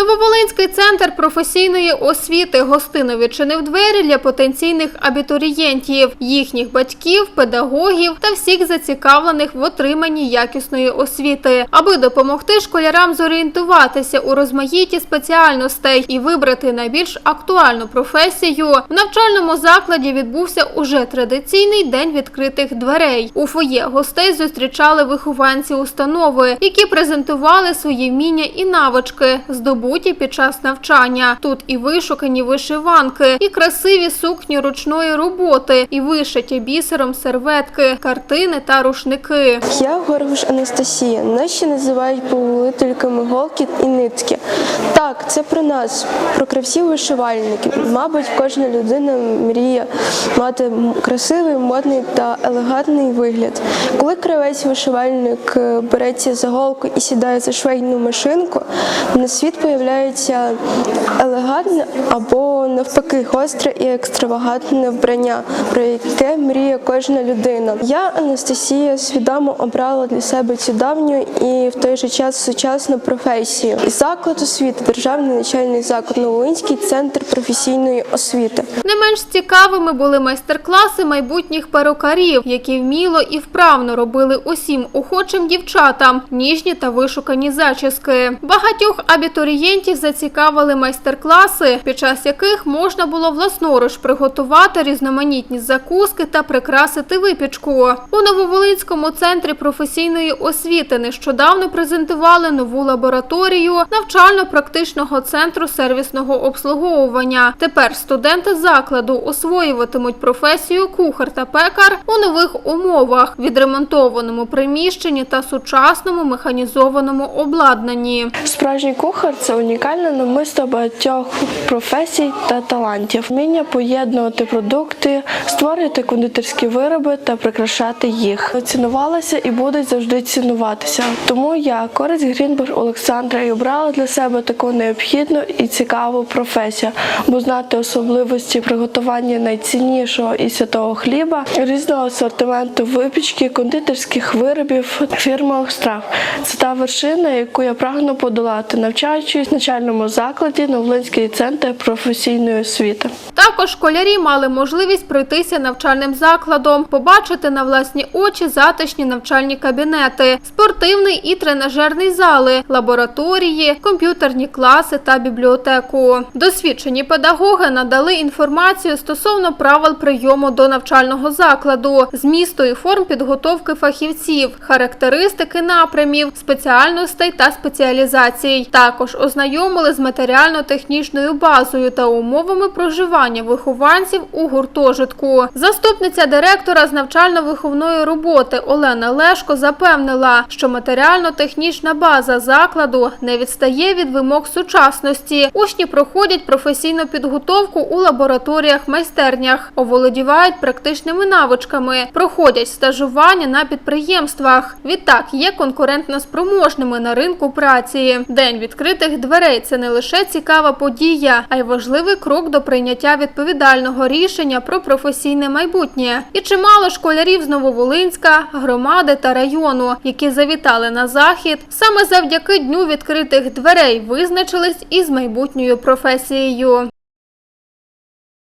Нововолинський центр професійної освіти гостино відчинив двері для потенційних абітурієнтів, їхніх батьків, педагогів та всіх зацікавлених в отриманні якісної освіти, аби допомогти школярам зорієнтуватися у розмаїтті спеціальностей і вибрати найбільш актуальну професію. В навчальному закладі відбувся уже традиційний день відкритих дверей. У фоє гостей зустрічали вихованці установи, які презентували свої вміння і навички, здобуті під час навчання. Тут і вишукані вишиванки, і красиві сукні ручної роботи, і вишиті бісером серветки, картини та рушники. Я Горгуш Анастасія. Нас ще називають повелительками голки і нитки. Так, це про нас, про кравців вишивальників. Мабуть, кожна людина мріє мати красивий, модний та елегантний вигляд. Коли кравець вишивальник е, береться за голку і сідає за швейну машинку, на світ появляється елегантне або навпаки гостре і екстравагантне вбрання, про яке мріє кожна людина. Я Анастасія свідомо обрала для себе цю давню і в той же час сучасну професію. Заклад освіти, державний навчальний заклад, Новолинський центр професійної освіти. Не менш цікавими були майстер-класи майбутніх перукарів, які вміло і вправно робили усім охочим дівчатам ніжні та вишукані зачіски. Багатьох абітурієнтів зацікавили майстер-класи, під час яких можна було власноруч приготувати різноманітні закуски та прикрасити випічку. У Нововолинському центрі професійної освіти нещодавно презентували нову лабораторію навчально-практичного центру сервісного обслуговування. Тепер студенти закладу освоюватимуть професію кухар та пекар у нових умовах, відремонтованому приміщенні та сучасному механізованому обладнанні. Справжній кухар це унікальне намисто багатьох професій та талантів. Вміння поєднувати продукти, створювати кондитерські вироби та прикрашати їх. Цінувалася і будуть завжди цінуватися. Тому я, користь Грінберг Олександра, і обрала для себе таку необхідну і цікаву професію, бо знати особливості приготування найціннішого і святого хліба, різного асортименту випічки, кондитерських виробів, фірмових страв. Це та вершина, яку я прагну подолати, навчаючись в навчальному закладі Новлинський центр професійної освіти. Також школярі мали можливість пройтися навчальним закладом, побачити на власні очі затишні навчальні кабінети, спортивний і тренажерний зали, лабораторії, комп'ютерні класи та бібліотеку. Досвідчені педагоги надали інформацію стосовно правил прийому до навчального закладу, змісту і форм підготовки фахівців, характеристики напрямів, спеціальностей та спеціалізацій. Також ознайомили з матеріально-технічною базою та умовами проживання вихованців у гуртожитку. Заступниця директора з навчально-виховної роботи Олена Лешко запевнила, що матеріально-технічна база закладу не відстає від вимог сучасності. Учні проходять професійну підготовку у лабораторіях, майстернях, оволодівають практичними навичками, проходять стажування на підприємствах. Відтак є конкурентно спроможними на ринку праці. День відкритих дверей це не лише цікава подія, а й важливий крок до прийняття відповідального рішення про професійне майбутнє. І чимало школярів з Нововолинська, громади та району, які завітали на захід, саме завдяки дню відкритих дверей визначились із майбутньою професією.